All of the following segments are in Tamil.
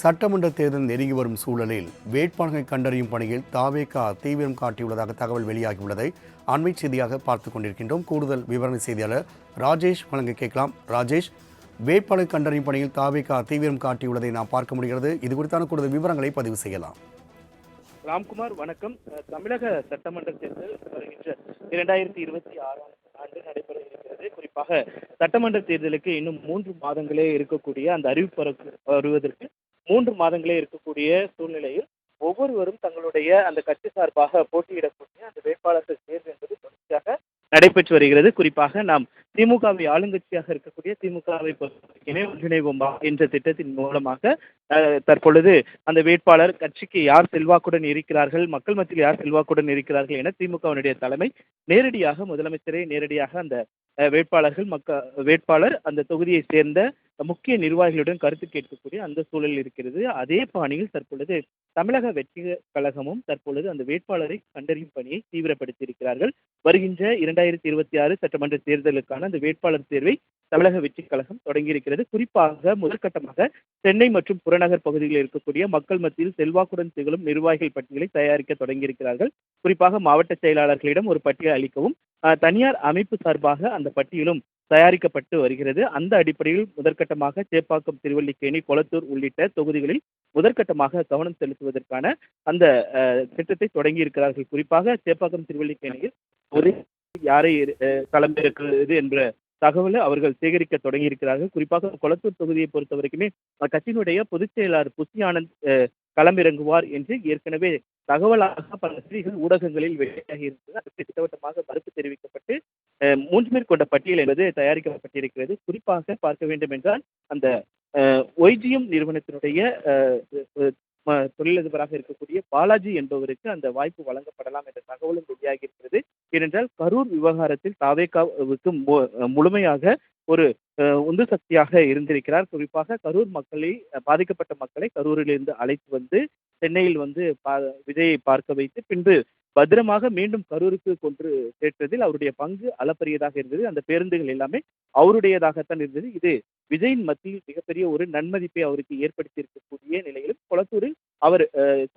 சட்டமன்ற தேர்தல் நெருங்கி வரும் சூழலில் வேட்பாளர்களை கண்டறியும் பணியில் தாவேகா தீவிரம் காட்டியுள்ளதாக தகவல் வெளியாகியுள்ளதை அண்மை செய்தியாக பார்த்துக் கொண்டிருக்கின்றோம். கூடுதல் விவரண செய்தியாளர் ராஜேஷ் வழங்க கேட்கலாம். ராஜேஷ் வேட்பாளர் கண்டறியும் பணியில் தாவேகா தீவிரம் காட்டியுள்ளதை நாம் பார்க்க முடிகிறது. இது குறித்தான கூடுதல் விவரங்களை பதிவு செய்யலாம். ராம்குமார் வணக்கம். தமிழக சட்டமன்ற தேர்தல் வருகின்ற இரண்டாயிரத்தி இருபத்தி ஆறாம் ஆண்டு நடைபெற இருக்கிறது. குறிப்பாக சட்டமன்ற தேர்தலுக்கு இன்னும் மூன்று மாதங்களே இருக்கக்கூடிய அந்த அறிவிப்பு வருவதற்கு மூன்று மாதங்களே இருக்கக்கூடிய சூழ்நிலையில் ஒவ்வொருவரும் தங்களுடைய அந்த கட்சி சார்பாக போட்டியிடக்கூடிய அந்த வேட்பாளர்கள் தேர்வு என்பது தொடர்ச்சியாக நடைபெற்று வருகிறது. குறிப்பாக நாம் திமுகவை ஆளுங்கட்சியாக இருக்கக்கூடிய திமுகவை பொறுத்தவரைக்குமே ஒன்றிணைவோம்பா என்ற திட்டத்தின் மூலமாக தற்பொழுது அந்த வேட்பாளர் கட்சிக்கு யார் செல்வாக்குடன் இருக்கிறார்கள் மக்கள் மத்தியில் யார் செல்வாக்குடன் இருக்கிறார்கள் என திமுகவினுடைய தலைமை நேரடியாக முதலமைச்சரை நேரடியாக அந்த வேட்பாளர்கள் மக்க வேட்பாளர் அந்த தொகுதியை சேர்ந்த முக்கிய நிர்வாகிகளுடன் கருத்து கேட்கக்கூடிய அந்த சூழல் இருக்கிறது. அதே பாணியில் தற்பொழுது தமிழக வெற்றி கழகமும் தற்பொழுது அந்த வேட்பாளரை கண்டறியும் பணியை தீவிரப்படுத்தி இருக்கிறார்கள் வருகின்ற இரண்டாயிரத்தி இருபத்தி ஆறு சட்டமன்ற தேர்தலுக்கான அந்த வேட்பாளர் தேர்வை தமிழக வெற்றி கழகம் தொடங்கியிருக்கிறது. குறிப்பாக முதற்கட்டமாக சென்னை மற்றும் புறநகர் பகுதிகளில் இருக்கக்கூடிய மக்கள் மத்தியில் செல்வாக்குடன் திகழும் நிர்வாகிகள் பட்டியலை தயாரிக்க தொடங்கியிருக்கிறார்கள். குறிப்பாக மாவட்ட செயலாளர்களிடம் ஒரு பட்டியல் அளிக்கவும் தனியார் அமைப்பு சார்பாக அந்த பட்டியலும் தயாரிக்கப்பட்டு வருகிறது. அந்த அடிப்படையில் முதற்கட்டமாக சேப்பாக்கம் திருவல்லிக்கேணி கொளத்தூர் உள்ளிட்ட தொகுதிகளில் முதற்கட்டமாக கவனம் செலுத்துவதற்கான அந்த திட்டத்தை தொடங்கி இருக்கிறார்கள். குறிப்பாக சேப்பாக்கம் திருவல்லிக்கேணியில் ஒரு யாரை அஹ், என்ற தகவலை அவர்கள் சேகரிக்க தொடங்கி இருக்கிறார்கள். குறிப்பாக கொளத்தூர் தொகுதியை பொறுத்த வரைக்குமே கட்சியினுடைய பொதுச் செயலாளர் புஷி ஆனந்த் களமிறங்குவார் என்று ஏற்கனவே தகவலாக பல செய்திகள் ஊடகங்களில் வெளியாகி இருந்தது. அதற்கு திட்டவட்டமாக மறுப்பு தெரிவிக்கப்பட்டு அஹ், கொண்ட பட்டியல் என்பது தயாரிக்கப்பட்டிருக்கிறது. குறிப்பாக பார்க்க வேண்டும் என்றால் அந்த ஒய்ஜிஎம் நிறுவனத்தினுடைய தொழிலதிபராக இருக்கக்கூடிய பாலாஜி என்பவருக்கு அந்த வாய்ப்பு வழங்கப்படலாம் என்ற தகவலும் வெளியாகி இருக்கிறது ஏனென்றால் கரூர் விவகாரத்தில் தாவேகாவுக்கு மு- முழுமையாக ஒரு உந்து சக்தியாக இருந்திருக்கிறார். குறிப்பாக கரூர் மக்களை பாதிக்கப்பட்ட மக்களை கரூரிலிருந்து அழைத்து வந்து சென்னையில் வந்து பா- விஜயை பார்க்க வைத்து பின்பு பத்திரமாக மீண்டும் கரூருக்கு கொண்டு சேர்த்ததில் அவருடைய பங்கு அளப்பரியதாக இருந்தது. அந்த பேருந்துகள் எல்லாமே அவருடையதாகத்தான் இருந்தது. இது விஜயின் மத்தியில் மிகப்பெரிய ஒரு நன்மதிப்பை அவருக்கு ஏற்படுத்தி இருக்கக்கூடிய நிலையிலும் கொளத்தூரில் அவர்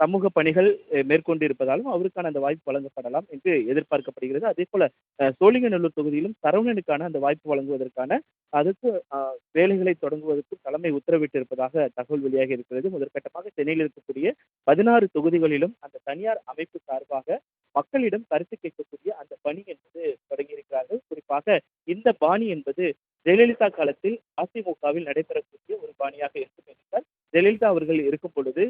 சமூக பணிகள் மேற்கொண்டு இருப்பதாலும் அவருக்கான அந்த வாய்ப்பு வழங்கப்படலாம் என்று எதிர்பார்க்கப்படுகிறது. அதே போல சோழிங்கநல்லூர் தொகுதியிலும் சரவணனுக்கான அந்த வாய்ப்பு வழங்குவதற்கான அதுக்கு வேலைகளை தொடங்குவதற்கு தலைமை உத்தரவிட்டு இருப்பதாக தகவல் வெளியாகி இருக்கிறது. முதற்கட்டமாக சென்னையில் இருக்கக்கூடிய பதினாறு தொகுதிகளிலும் அந்த தனியார் அமைப்பு சார்பாக மக்களிடம் கருத்து கேட்கக்கூடிய அந்த பணி என்பது தொடங்கியிருக்கிறார்கள். குறிப்பாக இந்த பாணி என்பது ஜெயலலிதா காலத்தில் அதிமுகவில் நடைபெறக்கூடிய ஒரு பாணியாக இருக்கும் என்றால் ஜெயலலிதா அவர்கள் இருக்கும் பொழுது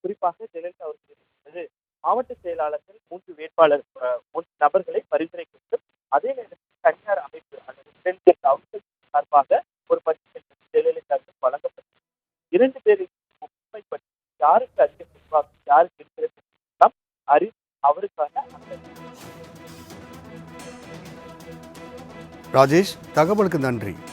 குறிப்பாக ஜெயலலிதா அவர்கள் மாவட்ட செயலாளர்கள் மூன்று வேட்பாளர் மூன்று நபர்களை பரிந்துரை கொடுத்து அதே நேரத்தில் தனியார் அமைப்பு அல்லது அவர்கள் சார்பாக ஒரு பட்டியல் ஜெயலலிதாவுக்கு வழங்கப்பட்டது. இரண்டு பேரின் பற்றி யாருக்கு அதிக செல்வாக்கு யாருக்கு இருக்கிறது அறி அவருக்கான ராஜேஷ் தகவலுக்கு நன்றி.